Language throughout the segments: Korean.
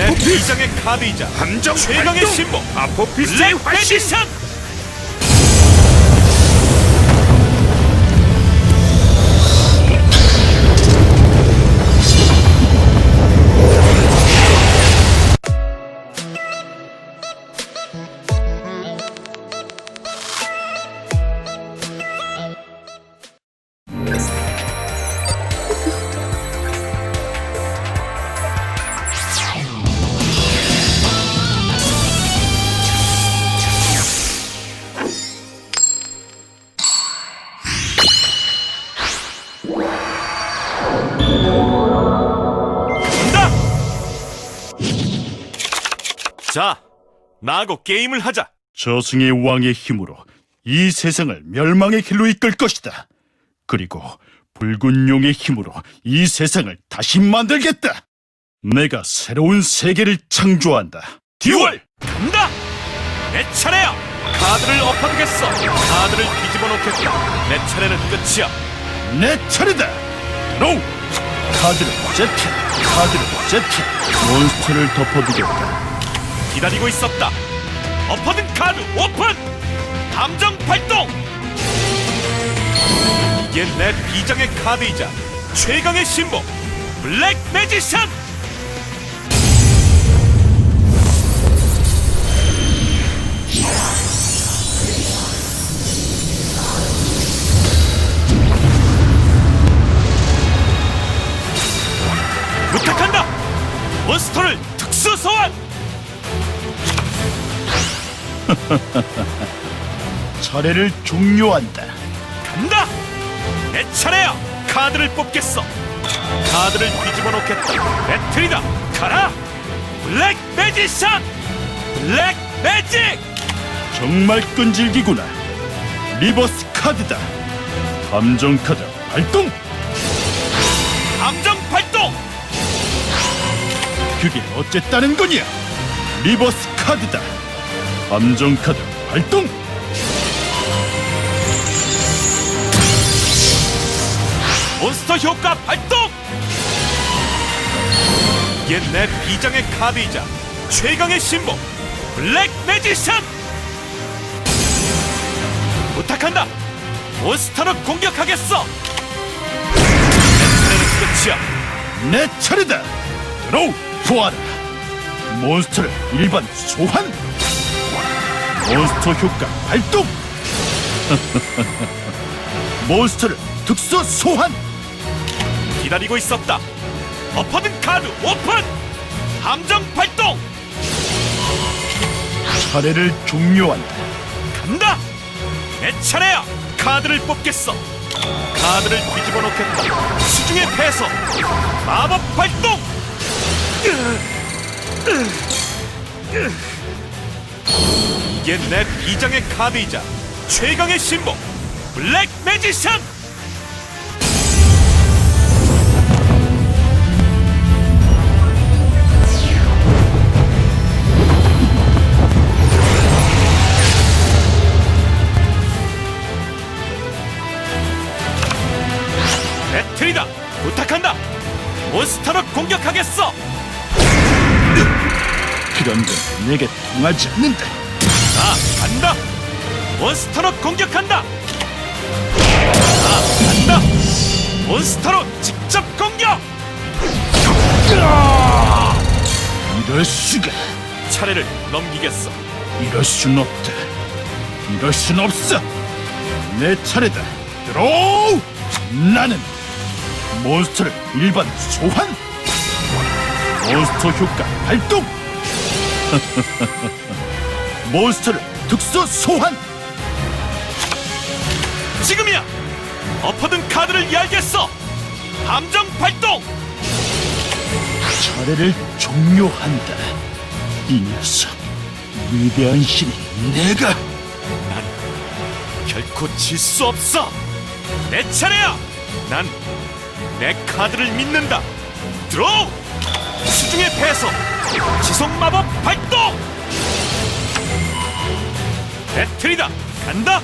내 아포피스 비장의 카드이자. 함정 최강의! 신보. 아포피스의 화신 자 나하고 게임을 하자 저승의 왕의 힘으로 이 세상을 멸망의 길로 이끌 것이다. 그리고 붉은 용의 힘으로 이 세상을 다시 만들겠다. 내가 새로운 세계를 창조한다. 듀얼 간다 내 차례야 카드를 엎어두겠어 카드를 뒤집어 놓겠다 내 차례는 끝이야 내 차례다. 드로우. 카드를 제트. 카드를 제트. 몬스터를 덮어두겠다. 기다리고 있었다. 엎어둔 카드 오픈! 함정 발동! 이게 내 비장의 카드이자 최강의 신보 블랙 매지션 차례를 종료한다. 간다! 내 차례야! 카드를 뽑겠어! 카드를 뒤집어 놓겠다! 배틀이다! 가라! 블랙 매지션! 블랙 매직! 정말 끈질기구나. 리버스 카드다. 함정 카드 발동. 함정 발동! 그게 어쨌다는 거냐? 리버스 카드다. 함정 카드 발동. 몬스터 효과 발동! 내 비장의 카드이자 최강의 신보 블랙 매지션! 부탁한다! 몬스터로 공격하겠어! 내 차례는 끝이야! 내 차례다. 드로우 포하라. 몬스터를 일반 소환. 몬스터 효과 발동. 몬스터를 특수 소환. 기다리고 있었다. 엎어둔 카드 오픈! 함정 발동! 차례를 종료한다. 간다! 내 차례야! 카드를 뽑겠어! 카드를 뒤집어 놓겠다. 수중의 패서! 마법 발동! 이게 내 비장의 카드이자 최강의 신보 블랙 매지션! 배틀이다! 부탁한다! 몬스터로 공격하겠어! 그런 건 내게 통하지 않는다. 자, 간다! 몬스터로 공격한다! 자, 간다! 몬스터로 직접 공격! 이럴 수가. 차례를 넘기겠어. 이럴 순 없다. 이럴 순 없어. 내 차례다. 드로우! 나는 몬스터를 일반 소환. 몬스터 효과 발동. 몬스터를 특수 소환. 지금이야! 엎어둔 카드를 열겠어! 함정 발동! 차례를 종료한다. 이 녀석, 위대한 신이 내가 난 결코 질 수 없어! 내 차례야! 난 내 카드를 믿는다! 드로우! 수중의 패서! 지속 마법 발동! 배틀이다! 간다!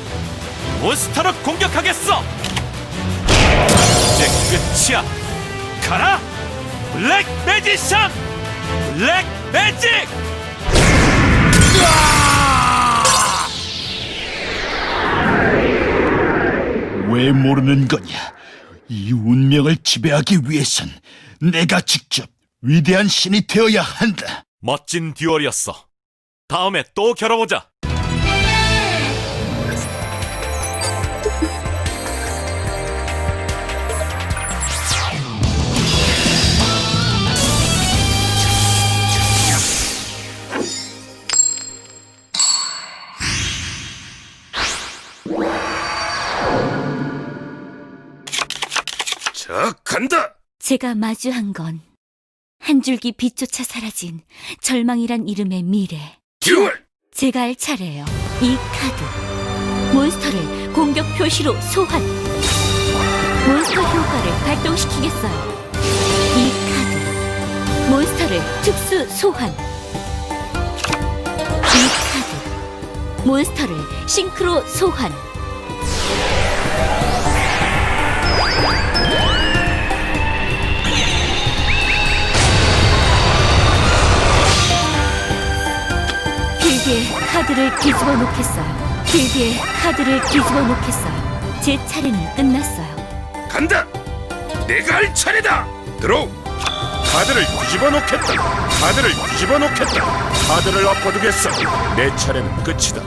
몬스터로 공격하겠어! 이제 끝이야! 가라! 블랙 매지션! 블랙 매직! 왜 모르는 거냐? 이 운명을 지배하기 위해선 내가 직접 위대한 신이 되어야 한다. 멋진 듀얼이었어. 다음에 또 겨뤄보자. 자, 간다! 제가 마주한 건 한 줄기 빛조차 사라진 절망이란 이름의 미래. 듀얼! 제가 할 차례예요. 이 카드. 몬스터를 공격 표시로 소환. 몬스터 효과를 발동시키겠어요. 이 카드. 몬스터를 특수 소환. 이 카드. 몬스터를 싱크로 소환. 카드를 뒤집어 놓겠어요. 길드에 카드를 뒤집어 놓겠어요. 제 차례는 끝났어요. 간다! 내가 할 차례다! 들어! 카드를 뒤집어 놓겠다! 카드를 뒤집어 놓겠다! 카드를 엎어두겠어! 내 차례는 끝이다!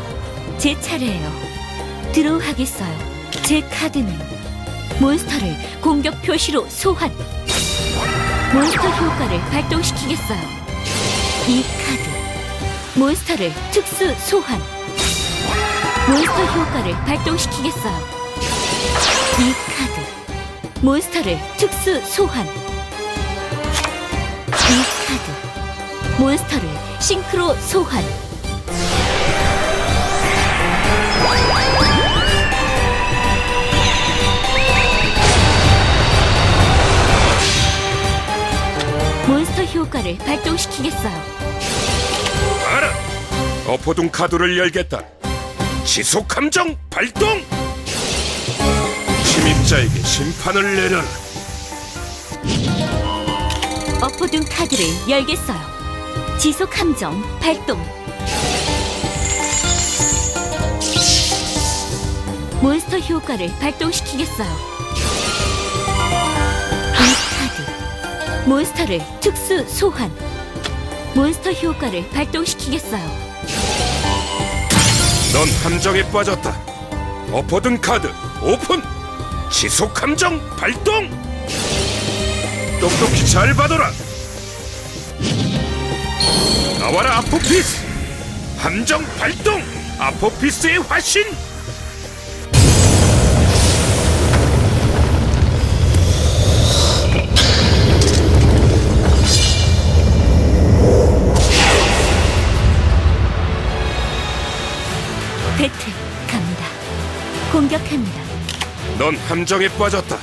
제 차례예요. 드로우 하겠어요. 제 카드는 몬스터를 공격 표시로 소환. 몬스터 효과를 발동시키겠어요. 이. 몬스터를 특수 소환. 몬스터 효과를 발동시키겠어요. 이 카드. 몬스터를 특수 소환. 이 카드. 몬스터를 싱크로 소환. 몬스터 효과를 발동시키겠어요. 알아! 엎어둔 카드를 열겠다! 지속 함정 발동! 침입자에게 심판을 내려라! 엎어둔 카드를 열겠어요. 지속 함정 발동. 몬스터 효과를 발동시키겠어요. 이 카드. 몬스터를 특수 소환. 몬스터 효과를 발동시키겠어요. 넌 함정에 빠졌다! 엎어둔 카드 오픈! 지속 함정 발동! 똑똑히 잘 봐둬라! 나와라 아포피스! 함정 발동! 아포피스의 화신! 함정에 빠졌다.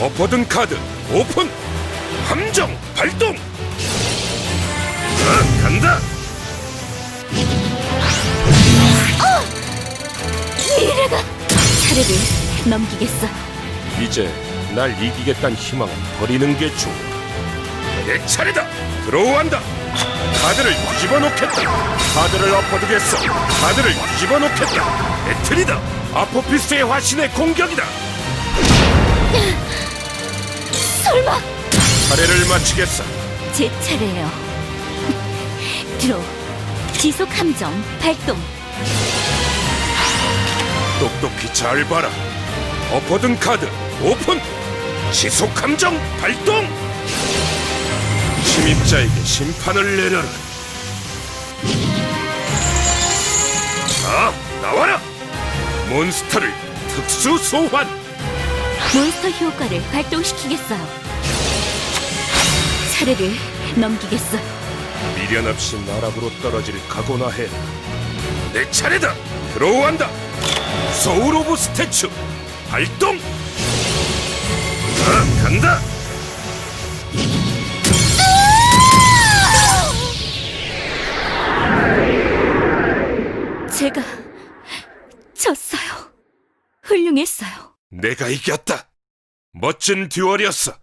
엎어둔 카드 오픈. 함정 발동. 자, 간다. 미래가 차례를 넘기겠어. 이제 날 이기겠다는 희망은 버리는 게 좋아. 내 차례다. 들어온다. 카드를 뒤집어 놓겠다. 카드를 엎어두겠어. 카드를 뒤집어 놓겠다. 배틀이다. 아포피스의 화신의 공격이다. 설마 차례를 마치겠어. 제 차례예요. 들어 지속 함정 발동. 똑똑히 잘 봐라. 엎어둔 카드 오픈. 지속 함정 발동. 침입자에게 심판을 내려라. 자, 나와라. 몬스터를 특수 소환. 몬스터 효과를 발동시키겠어요. 차례를 넘기겠어. 미련 없이 나락으로 떨어질 각오나 해. 내 차례다. 들어온다. 소울 오브 스태츄 발동. 자, 간다. 내가 이겼다. 멋진 듀얼이었어.